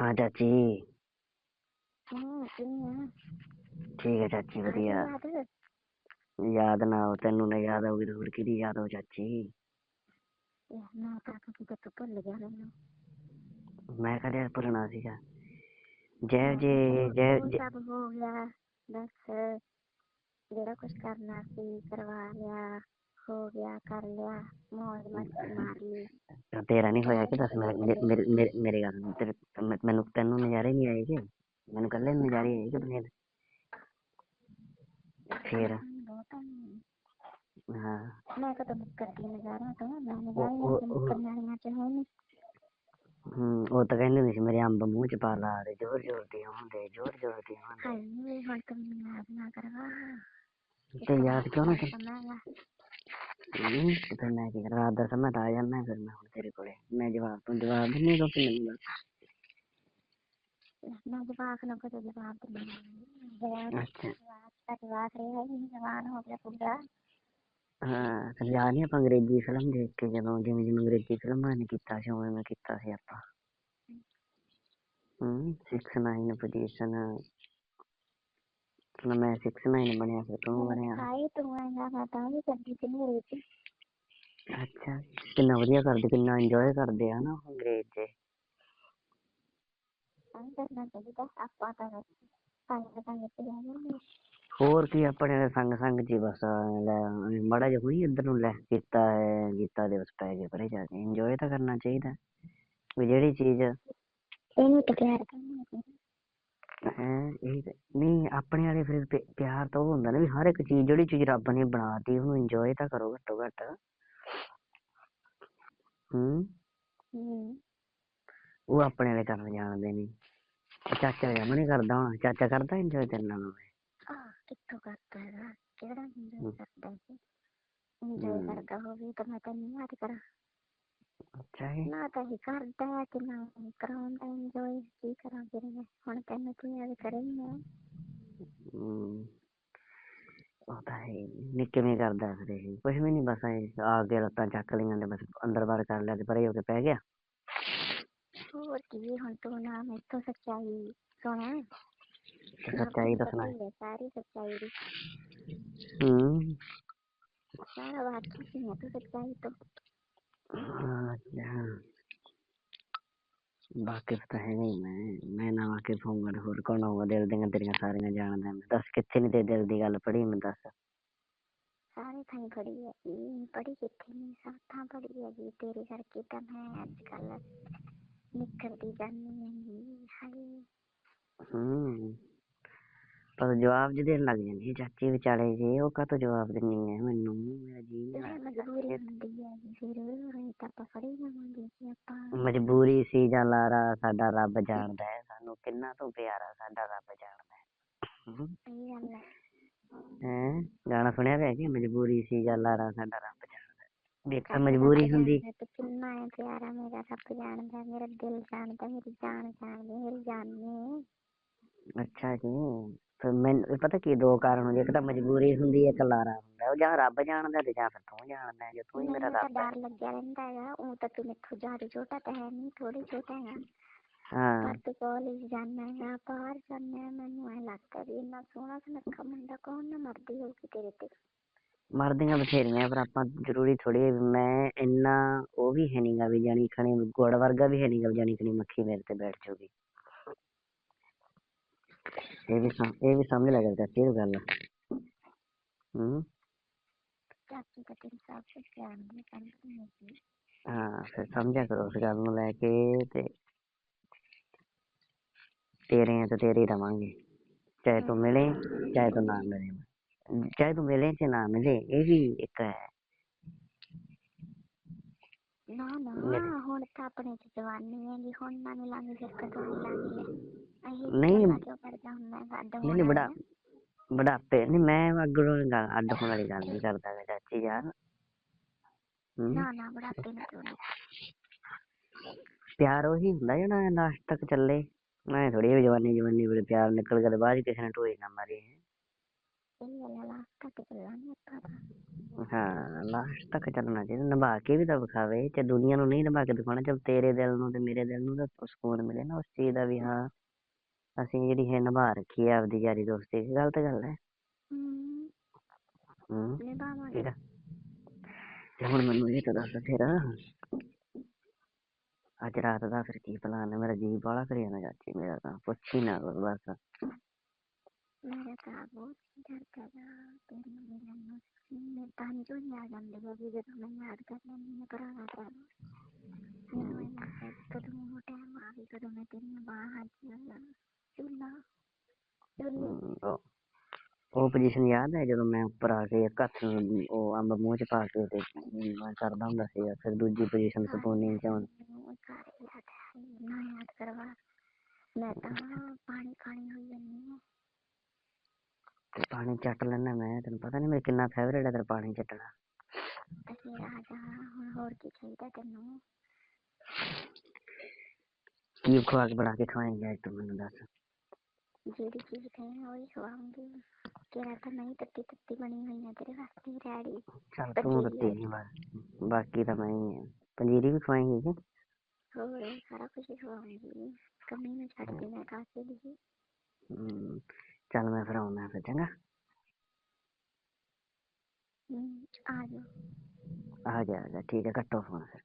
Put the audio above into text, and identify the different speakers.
Speaker 1: ਹਾਂ ਚਾਚੀ
Speaker 2: ਹੂੰ। ਕਿਵੇਂ
Speaker 1: ਠੀਕ ਹੈ ਚਾਚੀ ਵਧੀਆ।
Speaker 2: ਆ
Speaker 1: ਯਾਦ ਨਾ ਆਓ ਤੈਨੂੰ ਨਾ ਯਾਦ ਆਊਗੀ ਤਾਂ ਹੋਰ ਕਿਹਦੀ ਯਾਦ ਆਊ ਚਾਚੀ?
Speaker 2: ਮੈਂ ਤਾਂ ਕਿ ਤੂੰ ਭੁੱਲ ਗਿਆ ਮੈਨੂੰ।
Speaker 1: ਮੈਂ ਕਦੇ ਭੁੱਲਣਾ ਸੀਗਾ। ਜੈ ਜੇ ਜੈ
Speaker 2: ਉਹ
Speaker 1: ਜੈ-
Speaker 2: ਸਭ ਹੋ ਗਿਆ। ਬਸ ਜਿਹੜਾ ਕੁਝ ਕਰਨਾ ਸੀ ਕਰਵਾ ਲਿਆ। ਹੋ ਗਿਆ ਕਰ ਲਿਆ ਮੌਜ ਮਸਤੀ ਮਾਰ ਲਈ।
Speaker 1: ਤੇਰਾ ਨਹੀਂ ਹੋਇਆ ਕਿ ਦੱਸ ਮੇਰੇ ਮੇਰੇ- ਮੇਰੇ ਮੇਰੇ- ਗੱਲ ਨੂੰ ਤੇਰੇ ਮੈਂ- ਮੈਨੂੰ ਤੈਨੂੰ ਨਜ਼ਾਰੇ ਨਹੀਂ ਆਏ ਕਿ? ਮੈਨੂੰ ਕੱਲੇ ਨਜ਼ਾਰੇ ਆਏ ਕਿ ਬਨੇ ਫੇਰ?
Speaker 2: ਬਹੁਤ ਆ।
Speaker 1: ਹਾਂ।
Speaker 2: ਮੈਂ ਕਦੋਂ ਮੁੱਕਰਦੀ ਨਜ਼ਾਰਾ ਤੋਂ? ਮੈਂ
Speaker 1: ਉਹ-
Speaker 2: ਨਜ਼ਾਰੇ
Speaker 1: ਉਹ-
Speaker 2: ਮੁੱਕਰਨ ਵਾਲੀਆਂ ਚ ਹੈ ਨਹੀਂ
Speaker 1: ਹੂੰ ਉਹ ਤਾਂ ਕਹਿੰਦੇ ਹੁੰਦੇ ਸੀ ਮੇਰੇ ਅੰਬ ਮੂੰਹ ਚ ਪਾ ਲਾ ਦੇ ਜ਼ੋਰ ਜ਼ੋਰ ਦੀ ਹੁੰਦੇ ਜ਼ੋਰ ਜ਼ੋਰ ਦੀ ਹੁੰਦੇ।
Speaker 2: ਹਾਏ ਨੀ ਹੁਣ ਤੂੰ ਮੈਨੂੰ ਯਾਦ ਨਾ ਕਰਵਾ।
Speaker 1: ਤੇ ਯਾਦ ਕਿਉਂ ਨਾ ਕਰ ਤੇ ਫਿਰ ਮੈਂ ਕੀ ਕਰਾਂ ਰਾਤ ਦਾ ਸਮਾਂ ਤਾਂ ਆ ਜਾਣਾ ਫਿਰ ਮੈਂ ਹੁਣ ਤੇਰੇ ਕੋਲੇ। ਮੈਂ ਜਵਾਬ ਤੂੰ ਜਵਾਬ ਨਹੀਂ ਦੋ ਕਿ ਮੈਨੂੰ।
Speaker 2: ਮੈਂ ਜਵਾਬ ਨੂੰ ਕਦੇ ਜਵਾਬ ਦਿੰਦੀ।
Speaker 1: ਅੱਛਾ।
Speaker 2: ਤਾਂ ਜਵਾਬ ਰਿਹਾ ਹੀ ਜਵਾਨ ਹੋ ਗਿਆ ਪੂਰਾ
Speaker 1: ਹਾਂ ਯਾਦ ਨਹੀਂ ਆਪਾਂ ਅੰਗਰੇਜ਼ੀ ਫਿਲਮ ਦੇਖ ਕੇ ਜਦੋਂ ਜਿਵੇਂ ਜਿਵੇਂ ਅੰਗਰੇਜ਼ੀ ਫਿਲਮਾਂ ਨੇ ਕੀਤਾ ਸੀ ਉਵੇਂ ਮੈਂ ਕੀਤਾ ਸੀ ਆਪਾਂ। ਹੂੰ 69 ਪੋਜੀਸ਼ਨ ਨਾ ਮੈਂ 69 ਬਣਿਆ ਫਿਰ ਤੂੰ ਬਣਿਆ।
Speaker 2: ਹਾਏ ਤੂੰ ਆਏਗਾ ਮੈਂ ਤਾਂ ਵੀ ਕਰਦੀ ਸੀ ਮੇਰੇ ਚ
Speaker 1: ਅੱਛਾ ਕਿੰਨਾ ਵਧੀਆ ਕਰਦੇ ਕਿੰਨਾ ਇੰਜੋਏ ਕਰਦੇ ਆ ਨਾ ਅੰਗਰੇਜ਼ ਦੇ।
Speaker 2: ਆਪਾਂ ਤਾਂ ਪੰਜ ਪੰਜ ਤੇ ਜਾਂਦੇ
Speaker 1: ਹੋਰ ਕੀ ਆਪਣੇ ਦੇ ਸੰਗ ਸੰਗ ਹੀ ਬਸ ਲੈ ਮੜਾ ਜਿਹਾ ਹੋਈ ਇੱਧਰ ਨੂੰ ਲੈ ਕੀਤਾ ਹੈ ਗੀਤਾ ਦਿਵਸ ਪੈ ਗਏ ਪਰੇ ਜਾ ਕੇ। ਇੰਜੋਏ ਤਾਂ ਕਰਨਾ ਚਾਹੀਦਾ ਵੀ ਜਿਹੜੀ ਚੀਜ਼
Speaker 2: ਇਹਨੂੰ ਤਾਂ ਪਿਆਰ ਕਰਨਾ ਚਾਹੀਦਾ
Speaker 1: ਹੈ ਇਹ ਤਾਂ- ਨਹੀਂ ਆਪਣੇ ਵਾਲੇ ਫਿਰ ਪਿ- ਪਿਆਰ ਤਾਂ ਉਹ ਹੁੰਦਾ ਨਾ ਵੀ ਹਰ ਇੱਕ ਚੀਜ਼ ਜਿਹੜੀ ਚੀਜ਼ ਰੱਬ ਨੇ ਬਣਾਤੀ ਉਹਨੂੰ ਇੰਜੋਏ ਤਾਂ ਕਰੋ ਘੱਟੋ ਘੱਟ ਹੂੰ
Speaker 2: ਹੂੰ
Speaker 1: ਉਹ ਆਪਣੇ ਵਾਲੇ ਕਰਨ ਜਾਣਦੇ ਨਹੀਂ ਚਾਚਾ ਜਮਾ ਨਹੀਂ ਕਰਦਾ ਹੁਣ ਚਾਚਾ ਕਰਦਾ ਇੰਜੋਏ ਤੇਰੇ ਨਾਲ?
Speaker 2: ਆ ਕਿੱਥੋਂ ਕਰਦਾ ਹੈਗਾ ਕਿਹੜਾ ਇੰਜੋਏ
Speaker 1: ਹਮ।
Speaker 2: ਕਰਦਾ ਸੀ ਇੰਜੋਏ
Speaker 1: ਹਮ।
Speaker 2: ਕਰਦਾ ਹੋਵੇ ਤਾਂ ਮੈਂ ਤੈਨੂੰ ਯਾਦ ਕਰਾਂ
Speaker 1: ਅੱਛਾ ਜੀ
Speaker 2: ਨਾ ਤਾਂ ਹੀ ਕਰਦਾ ਹੈ ਕਿ ਨਾ ਹੀ ਕਰਾਉਂਦਾ ਇੰਜੋਏ ਕੀ ਕਰਾਂ ਫਿਰ ਮੈਂ ਹੁਣ ਤੈਨੂੰ ਤੂੰ ਯਾਦ ਕਰੇਂਗੀ
Speaker 1: ਹਮ, ਉਹ ਤਾਂ ਹੈ ਹੀ। ਨੀ ਕਿਵੇਂ ਕਰਦਾ ਫਿਰ ਇਹ। ਕੁਛ ਵੀ ਨਹੀਂ ਬਸ ਐਂ ਆ ਕੇ ਲੱਤਾਂ ਚੱਕ ਲਈਆਂ ਤੇ ਬਸ ਅੰਦਰ ਬਾਹਰ ਕਰ ਲਿਆ ਤੇ ਪਰੇ ਹੋ ਕੇ ਪੈ ਗਿਆ।
Speaker 2: ਹੋਰ ਕੀ ਹੁਣ ਤੂੰ ਨਾ ਮੈਥੋਂ ਸੱਚਾਈ ਸੁਣਾ।
Speaker 1: ਤੇ ਸੱਚਾਈ ਦੱਸਣਾ ਹੈ।
Speaker 2: ਸਾਰੀ ਸੱਚਾਈ ਦੀ।
Speaker 1: ਹੂੰ
Speaker 2: ਸਾਰਾ ਵਾਕਿਆ ਸੀ ਮੈਂ ਤੂੰ ਸੱਚਾਈ ਤੋਂ।
Speaker 1: ਅੱਛਾ ਵਾਕਿਫ ਤਾਂ ਹੈ ਨਹੀਂ ਮੈਂ ਮੈਂ ਨਾ ਵਾਕਿਫ ਹੋਊਂਗਾ ਤੇ ਹੋਰ ਕੌਣ ਹੋਊਗਾ ਦਿਲ ਦੀਆਂ ਤੇਰੀਆਂ ਸਾਰੀਆਂ ਜਾਣਦਾ ਮੈਂ ਦੱਸ ਕਿੱਥੇ ਨਹੀਂ ਤੇ ਦਿਲ ਦੀ ਗੱਲ ਪੜੀ ਮੈਂ ਦੱਸ
Speaker 2: ਸਾਰੇ ਥਾਂ ਪੜੀ ਹੈ ਇਹ ਪੜੀ ਕਿੱਥੇ ਨਹੀਂ ਸਾਥਾਂ ਪੜੀ ਹੈ ਜੀ ਤੇਰੇ ਕਰਕੇ ਤਾਂ ਮੈਂ ਅੱਜ ਕੱਲ ਨਿਕਲਦੀ ਜਾਂਦੀ ਹਾਂ ਹਾਏ
Speaker 1: ਹੂੰ ਪਰ ਜਵਾਬ ਜੇ ਦੇਣ ਲੱਗ ਜਾਂਦੀ ਹੈ ਚਾਚੀ ਵਿਚਾਲੇ ਜੇ ਉਹ ਕਾਹਤੋਂ ਜਵਾਬ ਦਿੰਨੀ ਹੈ ਮੈਨੂੰ ਮੇਰਾ ਜੀ ਨਹੀਂ
Speaker 2: ਮਜਬੂਰੀ ਹੁੰਦੀ ਹੈ ਜੀ ਫਿਰ ਇਹ ਤਾਂ ਆਪਾਂ ਫੜੀ ਜਾਵਾਂਗੇ ਜੀ ਆਪਾਂ।
Speaker 1: ਮਜਬੂਰੀ ਸੀ ਜਾਂ ਲਾਰਾ ਸਾਡਾ ਰੱਬ ਜਾਣਦਾ ਹੈ ਸਾਨੂੰ ਕਿੰਨਾ ਤੋਂ ਪਿਆਰਾ ਸਾਡਾ ਰੱਬ ਜਾਣਦਾ ਹੈ।
Speaker 2: ਇਹ ਗੱਲ ਹੈ।
Speaker 1: ਹੈਂ ਗਾਣਾ ਸੁਣਿਆ ਪਿਆ ਕਿ ਮਜਬੂਰੀ ਸੀ ਜਾਂ ਲਾਰਾ ਸਾਡਾ ਰੱਬ ਜਾਣਦਾ ਹੈ? ਵੇਖਾ
Speaker 2: ਸਾਡਾ
Speaker 1: ਮਜਬੂਰੀ ਹੁੰਦੀ?
Speaker 2: ਜਾਣਦਾ ਤੇ ਕਿੰਨਾ ਹੈ ਪਿਆਰਾ ਮੇਰਾ ਰੱਬ ਜਾਣਦਾ ਮੇਰਾ ਦਿਲ ਜਾਣਦਾ ਮੇਰੀ ਜਾਨ ਜਾਣਦੀ ਮੇਰੀ ਜਾਨ ਨੇ।
Speaker 1: ਅੱਛਾ ਜੀ। ਫਿਰ ਮੈਨੂੰ ਪਤਾ ਕੀ ਦੋ ਕਾਰਨ ਹੁੰਦੇ ਇੱਕ ਤਾਂ ਮਜਬੂਰੀ ਹੁੰਦੀ ਹੈ ਇੱਕ ਲਾਰਾ ਹੁੰਦਾ ਉਹ ਜਾਂ ਰੱਬ ਜਾਣਦਾ ਤੇ ਜਾਂ ਫਿਰ ਤੂੰ ਜਾਣਦਾ ਜੇ ਤੂੰ ਹੀ ਮੇਰਾ ਰੱਬ ਹੈ
Speaker 2: ਡਰ ਲੱਗਿਆ ਰਹਿੰਦਾ ਹੈਗਾ ਉਹ ਤਾਂ ਤੂੰ ਮੈਥੋਂ ਜ਼ਿਆਦਾ ਛੋਟਾ ਤਾਂ ਹੈ ਨਹੀਂ ਥੋੜੀ ਛੋਟਾ ਹੈ
Speaker 1: ਹਾਂ।
Speaker 2: ਪਰ ਤੂੰ ਕਾਲਜ ਜਾਣਾ ਹੈ ਬਾਹਰ ਜਾਣਾ ਹੈ ਮੈਨੂੰ ਐ ਲੱਗਦਾ ਵੀ ਇੰਨਾ ਸੋਹਣਾ ਸੁਨੱਖਾ ਮੁੰਡਾ ਕੌਣ ਨਾ ਮਰਦੀ ਹੋਊਗੀ ਤੇਰੇ ਤੇ।
Speaker 1: ਮਰਦੀਆਂ ਬਥੇਰੀਆਂ ਪਰ ਆਪਾਂ ਜ਼ਰੂਰੀ ਥੋੜੀ ਮੈਂ ਇੰਨਾ ਉਹ ਵੀ ਹੈ ਨਹੀਂਗਾ ਵੀ ਜਾਣੀ ਖਣੀ ਗੁੜ ਵਰਗਾ ਵੀ ਹੈ ਨਹੀਂਗਾ ਜਾਣੀ ਖਣੀ ਮੱਖੀ ਮੇਰੇ ਤੇ ਬੈਠ ਜਾਊਗੀ ਇਹ ਵੀ ਸਮ ਇਹ ਵੀ ਸਮਝ ਲੱਗ ਗਿਆ ਇਹ ਗੱਲ ਹੂੰ।
Speaker 2: ਚਾਚੀ ਤਾਂ ਤੇਰੀ ਸਭ ਕੁਝ ਜਾਣਦੀ ਹੈ ਕੰਨ ਨਹੀਂ
Speaker 1: ਹਾਂ ਫਿਰ ਸਮਝਿਆ ਕਰੋ ਉਸ ਗੱਲ ਨੂੰ ਲੈ ਕੇ ਤੇ ਤੇਰੇ ਤੇ ਤੇਰੇ ਹੀ ਰਵਾਂਗੇ। ਚਾਹੇ ਤੂੰ ਮਿਲੇ ਚਾਹੇ ਤੂੰ ਨਾ ਮਿਲੇ। ਚਾਹੇ ਤੂੰ ਮਿਲੇ ਚਾਹੇ ਨਾ ਮਿਲੇ ਇਹ ਵੀ ਇੱਕ ਹੈ।
Speaker 2: ਨਾ ਨਾ ਹੁਣ ਤਾਂ ਆਪਣੇ ਚ ਜਵਾਨੀ ਹੈਗੀ ਹੁਣ ਨਾ ਮਿਲਾਂਗੇ ਫਿਰ ਕਦੋਂ ਮਿਲਾਂਗੇ?
Speaker 1: ਨਹੀਂ। ਨਹੀਂ ਨਹੀਂ ਬੜਾ ਬੁਢਾਪੇ ਨਹੀਂ ਮੈਂ ਅੱਗੋਂ ਗੱਲ ਅੱਡ ਹੋਣ ਵਾਲੀ ਗੱਲ ਨਹੀਂ ਕਰਦਾ ਗਾ ਚਾਚੀ ਯਾਰ। ਹੂੰ।
Speaker 2: ਨਾ ਨਾ ਬੁਢਾਪੇ ਨੂੰ ਕਿਉਂ ਨਹੀਂ
Speaker 1: ਪਿਆਰ ਉਹੀ ਹੁੰਦਾ ਜਿਹੜਾ ਲਾਸਟ ਤੱਕ ਚੱਲੇ। ਮੈਂ ਥੋੜੀ ਜਵਾਨੀ ਜਵਾਨੀ ਵੇਲੇ ਪਿਆਰ ਨਿਕਲ ਗਿਆ ਬਾਅਦ ਕਿਸੇ ਨੇ ਢੋਈ ਨਾ ਮਾਰੀ।
Speaker 2: ਹੈ ਲਾਸਟ ਤੱਕ
Speaker 1: ਚੱਲਣਾ ਚਾਹੀਦਾ ਨਿਭਾ ਕੇ ਵੀ ਤਾਂ ਵਿਖਾਵੇ। ਤੇ ਦੁਨੀਆ ਨੂੰ ਨਹੀਂ ਨਿਭਾ ਕੇ ਦਿਖਾਉਣਾ ਚਲ ਤੇਰੇ ਦਿਲ ਨੂੰ ਤੇ ਮੇਰੇ ਦਿਲ ਨੂੰ ਤਾਂ ਸਕੂਨ ਮਿਲੇ ਨਾ ਉਸ ਚੀਜ਼ ਦਾ ਵੀ ਹਾਂ। ਅਸੀਂ ਜਿਹੜੀ ਹੈ ਨਿਭਾ ਰੱਖੀ ਹੈ ਆਪਦੀ ਯਾਰੀ ਦੋਸਤੀ ਗਲਤ ਗੱਲ ਹੈ।
Speaker 2: ਹਮ
Speaker 1: ਹੂੰ
Speaker 2: ਨਿਭਾਵਾਂਗੇ।
Speaker 1: ਤੇ ਹੁਣ ਮੈਨੂੰ ਇਹ ਤਾਂ ਦੱਸ ਫਿਰ ਅੱਜ ਰਾਤ ਦਾ ਫਿਰ ਕੀ ਪਲਾਨ ਹੈ? ਮੇਰਾ ਜੀ ਬਾਹਲਾ ਕਰੀ ਜਾਂਦਾ ਚਾਚੀ ਮੇਰਾ ਤਾਂ ਪੁੱਛ ਹੀ ਨਾ ਕੁਛ ਬਸ।
Speaker 2: ਮੇਰਾ ਤਾਂ ਬਹੁਤ ਡਰ ਕਰਦਾ ਤੈਨੂੰ ਮਿਲਣ ਨੂੰ ਮੈਂ ਤਾਂ ਜੋ ਯਾਦ ਆਉਂਦੀ ਹੈ ਵੀ ਜਦੋਂ ਮੈਂ ਯਾਦ ਕਰ ਲੈਂਦੀ ਹਾਂ ਪੁਰਾਣਾ ਟਾਈਮ ਮੈਨੂੰ ਇਹ ਲੱਗਦਾ ਹੈ ਕਦੋਂ ਉਹ ਟਾਈਮ ਆ ਵੀ ਕਦੋਂ ਮੈਂ ਤੇਰੀਆਂ ਬਾਹਾਂ ਚ
Speaker 1: ਉਹ- ਉਹ ਪੋਜੀਸ਼ਨ ਯਾਦ ਹੈ ਜਦੋਂ ਮੈਂ ਉੱਪਰ ਆ ਕੇ ਇੱਕ ਹੱਥ ਨੂੰ ਉਹ ਅੰਬ ਮੂੰਹ ਚ ਪਾ ਕੇ ਤੇ ਮੈਂ ਕਰਦਾ ਹੁੰਦਾ ਸੀ ਫਿਰ ਦੂਜੀ ਪੋਜੀਸ਼ਨ ਸਪੂਨਿੰਗ ਚ ਹੁਣ
Speaker 2: ਮੈਨੂੰ ਸਾਰੇ ਯਾਦ ਹੈ ਨਾ ਯਾਦ ਕਰਵਾ ਮੈਂ ਤਾਂ ਪਾਣੀ ਖਾਣੀ ਹੋਈ ਜਾਂਦੀ ਹਾਂ
Speaker 1: ਤੇ ਪਾਣੀ ਚੱਟ ਲੈਣਾ ਮੈਂ ਤੈਨੂੰ ਪਤਾ ਨਹੀਂ ਮੇਰੇ ਕਿੰਨਾ ਫੇਵਰੇਟ ਹੈ ਤੇਰਾ ਪਾਣੀ ਚੱਟਣਾ
Speaker 2: ਤੇ ਫਿਰ ਆ ਜਾ ਹੁਣ ਹੋਰ ਕੀ ਚਾਹੀਦਾ ਤੈਨੂੰ
Speaker 1: ਕੀ ਖਵਾ ਕੇ ਬਣਾ ਕੇ ਖਵਾਏਂਗੇ ਅੱਜ ਤੂੰ ਮੈਨੂੰ ਦੱਸ
Speaker 2: ਜਿਹੜੀ ਚੀਜ਼ ਕਹੇ ਉਹੀ ਖਵਾਉਂਗੀ। ਕਿਹੜਾ ਤਾਂ ਨਹੀਂ ਤੱਤੀ ਤੱਤੀ ਬਣੀ ਹੋਈ ਹੈ ਤੇਰੇ ਵਾਸਤੇ ਰੈਡੀ।
Speaker 1: ਚੱਲ ਤੂੰ ਦਿੱਤੀ ਨਹੀਂ ਬਸ ਬਾਕੀ ਤਾਂ ਮੈਂ ਹੀ ਹਾਂ ਪੰਜੀਰੀ ਵੀ ਖਵਾਏਂਗੀ ਕਿ?
Speaker 2: ਹੋਰ ਸਾਰਾ ਕੁਝ ਖਵਾਉਂਗੀ। ਕਮੀ ਨਾ ਛੱਡ ਦੇ ਮੈਂ ਕਾਸੇ ਦੀ
Speaker 1: ਹਮ, ਚੱਲ ਮੈਂ ਫਿਰ ਆਉਣਾ ਫਿਰ ਚੰਗਾ।
Speaker 2: ਹਮ, ਆ ਜਾ
Speaker 1: ਆ ਗਿਆ ਆ ਗਿਆ। ਠੀਕ ਹੈ ਕੱਟੋ ਫੋਨ ਫਿਰ।